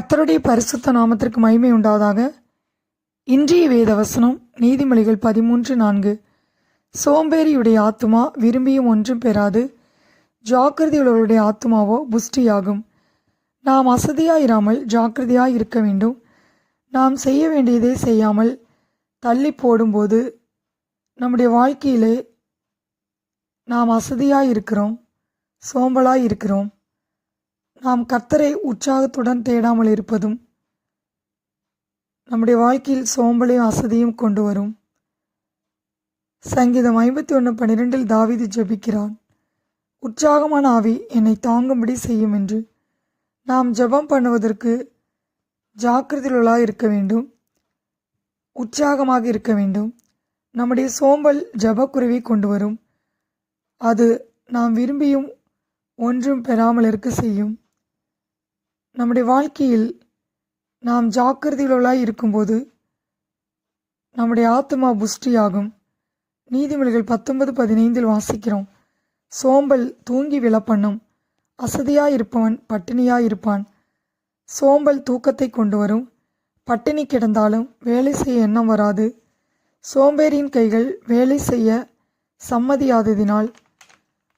கத்தருடைய பரிசுத்த நாமத்திற்கு மகிமை உண்டாவதாக. இன்றைய வேத வசனம் நீதிமொழிகள் பதிமூன்று நான்கு. சோம்பேறியுடைய ஆத்துமா விரும்பியும் ஒன்றும் பெறாது. ஜாக்கிரதையுள்ளவருடைய ஆத்துமாவோ புஷ்டியாகும். நாம் அசதியாயிராமல் ஜாக்கிரதையாக இருக்க வேண்டும். நாம் செய்ய வேண்டியதை செய்யாமல் தள்ளி போடும்போது நம்முடைய வாழ்க்கையிலே நாம் அசதியாக இருக்கிறோம் சோம்பலாக இருக்கிறோம். நாம் கர்த்தரை உற்சாகத்துடன் தேடாமல் இருப்பதும் நம்முடைய வாழ்க்கையில் சோம்பலையும் அசதியும் கொண்டு வரும். சங்கீதம் ஐம்பத்தி ஒன்று பன்னிரெண்டில் தாவீது ஜெபிக்கிறான் உற்சாகமான ஆவி என்னை தாங்கும்படி செய்யும் என்று. நாம் ஜெபம் பண்ணுவதற்கு ஜாக்கிரதையுள்ளா இருக்க வேண்டும். உற்சாகமாக இருக்க வேண்டும். நம்முடைய சோம்பல் ஜபக்குருவி கொண்டு வரும். அது நாம் விரும்பியும் ஒன்றும் பெறாமல் இருக்க செய்யும். நம்முடைய வாழ்க்கையில் நாம் ஜாக்கிரதையுள்ளவர்களாய் இருக்கும்போது நம்முடைய ஆத்மா புஷ்டியாகும். நீதிமொழிகள் பத்தொன்பது பதினைந்தில் வாசிக்கிறோம். சோம்பல் தூங்கி விழப்பண்ணும். அசதியாக இருப்பவன் பட்டினியாக இருப்பான். சோம்பல் தூக்கத்தை கொண்டு வரும். பட்டினி கிடந்தாலும் வேலை செய்ய எண்ணம் வராது. சோம்பேறியின் கைகள் வேலை செய்ய சம்மதியாததினால்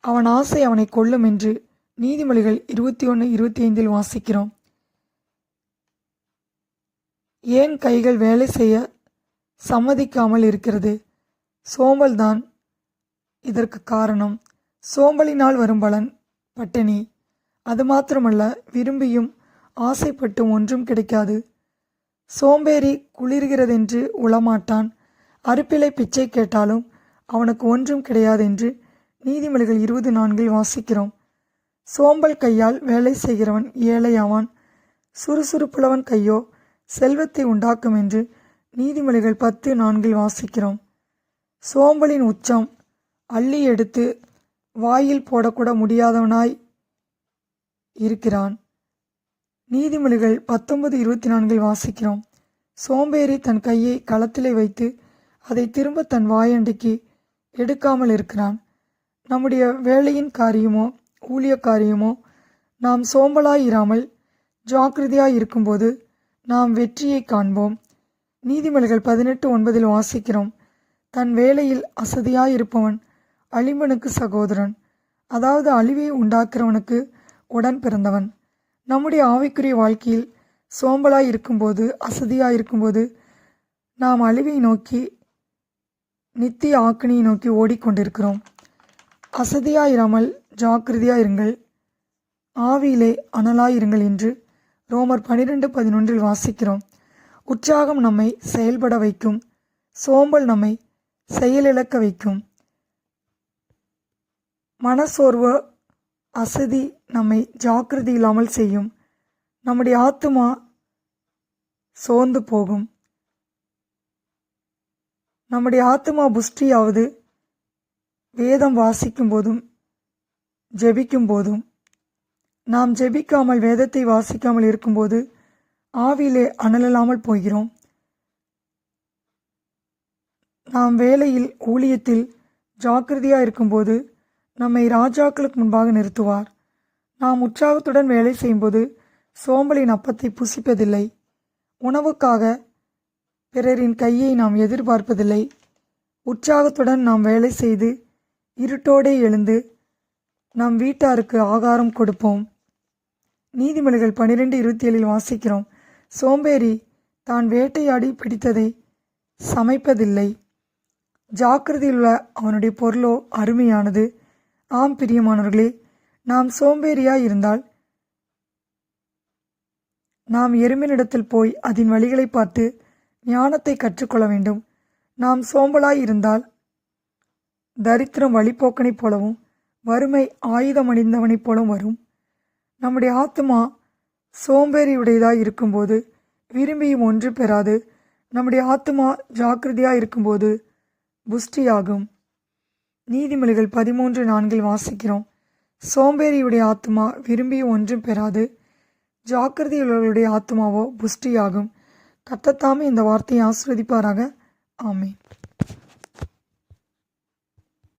அவன் ஆசை அவனை கொல்லும் என்று நீதிமொழிகள் இருபத்தி ஒன்று இருபத்தி ஐந்தில் வாசிக்கிறோம். ஏன் கைகள் வேலை செய்ய சம்மதிக்காமல் இருக்கிறது? சோம்பல்தான் இதற்கு காரணம். சோம்பலினால் வரும் பலன் பட்டினி. அது மாத்திரமல்ல விரும்பியும் ஆசைப்பட்டும் ஒன்றும் கிடைக்காது. சோம்பேறி குளிர்கிறதென்று உளமாட்டான். அறுப்பிலை பிச்சை கேட்டாலும் அவனுக்கு ஒன்றும் கிடையாதென்று நீதிமொழிகள் இருபது நான்கில் வாசிக்கிறோம். சோம்பல் கையால் வேலை செய்கிறவன் ஏழையாவான். சுறுசுறுப்புள்ளவன் கையோ செல்வத்தை உண்டாக்கும் என்று நீதிமொழிகள் பத்து நான்கில் வாசிக்கிறோம். சோம்பலின் உச்சம் அள்ளி எடுத்து வாயில் போடக்கூட முடியாதவனாய் இருக்கிறான். நீதிமொழிகள் பத்தொன்பது இருபத்தி நான்கில் வாசிக்கிறோம். சோம்பேறி தன் கையை களத்திலே வைத்து அதை திரும்ப தன் வாயண்டிக்கு எடுக்காமல் இருக்கிறான். நம்முடைய வேலையின் காரியமோ ஊழியக்காரியமோ நாம் சோம்பலாயிராமல் ஜாக்கிரதையாய் இருக்கும்போது நாம் வெற்றியை காண்போம். நீதிமொழிகள் பதினெட்டு ஒன்பதில் வாசிக்கிறோம் தன் வேலையில் அசதியாயிருப்பவன் இருப்பவன் சகோதரன். அதாவது அழிவை உண்டாக்குறவனுக்கு உடன் பிறந்தவன். நம்முடைய ஆவிக்குரிய வாழ்க்கையில் சோம்பலாய் இருக்கும்போது அசதியாக இருக்கும்போது நாம் அழிவை நோக்கி நித்திய ஆக்கினியை நோக்கி ஓடிக்கொண்டிருக்கிறோம். அசதியாயிராமல் ஜாக்கிரதையாயிருங்கள் ஆவியிலே அனலாயிருங்கள் என்று ரோமர் பனிரெண்டு பதினொன்றில் வாசிக்கிறோம். உற்சாகம் நம்மை செயல்பட வைக்கும். சோம்பல் நம்மை செயலிழக்க வைக்கும். மனசோர்வு அசதி நம்மை ஜாக்கிரதை இல்லாமல் செய்யும். நம்முடைய ஆத்துமா சோர்ந்து போகும். நம்முடைய ஆத்துமா புஷ்டியாவது வேதம் வாசிக்கும் போதும் ஜெபிக்கும் போதும் நாம் ஜெபிக்காமல் வேதத்தை வாசிக்காமல் இருக்கும்போது ஆவியிலே அனலலாமல் போகிறோம். நாம் வேலையில் ஊழியத்தில் ஜாக்கிரதையாக இருக்கும்போது நம்மை ராஜாக்களுக்கு முன்பாக நிறுத்துவார். நாம் உற்சாகத்துடன் வேலை செய்யும்போது சோம்பலின் அப்பத்தை புசிப்பதில்லை. உணவுக்காக பிறரின் கையை நாம் எதிர்பார்ப்பதில்லை. உற்சாகத்துடன் நாம் வேலை செய்து இருட்டோடே எழுந்து நம் வீட்டாருக்கு ஆகாரம் கொடுப்போம். நீதிமொழிகள் பன்னிரெண்டு இருபத்தி ஏழில் வாசிக்கிறோம். சோம்பேறி தான் வேட்டையாடி பிடித்ததை சமைப்பதில்லை. ஜாக்கிரதையில் உள்ள அவனுடைய பொருளோ அருமையானது. ஆம் பிரியமானவர்களே நாம் சோம்பேறியாய் இருந்தால் நாம் எருமினிடத்தில் போய் அதன் வழிகளை பார்த்து ஞானத்தை கற்றுக்கொள்ள வேண்டும். நாம் சோம்பலாய் இருந்தால் தரித்திரம் வழிபோக்கனைப் போலவும் வறுமை ஆயுதம் அணிந்தவனைப் போல வரும். நம்முடைய ஆத்மா சோம்பேறியுடையதாக இருக்கும்போது விரும்பியும் ஒன்று பெறாது. நம்முடைய ஆத்மா ஜாக்கிரதையாக இருக்கும்போது புஷ்டியாகும். நீதிமொழிகள் பதிமூன்று நான்கில் வாசிக்கிறோம். சோம்பேறியுடைய ஆத்மா விரும்பியும் ஒன்றும் பெறாது. ஜாக்கிரதையுள்ளவர்களுடைய ஆத்மாவோ புஷ்டியாகும். கத்தத்தாமே இந்த வார்த்தையை ஆஸ்வதிப்பாராக ஆமேன்.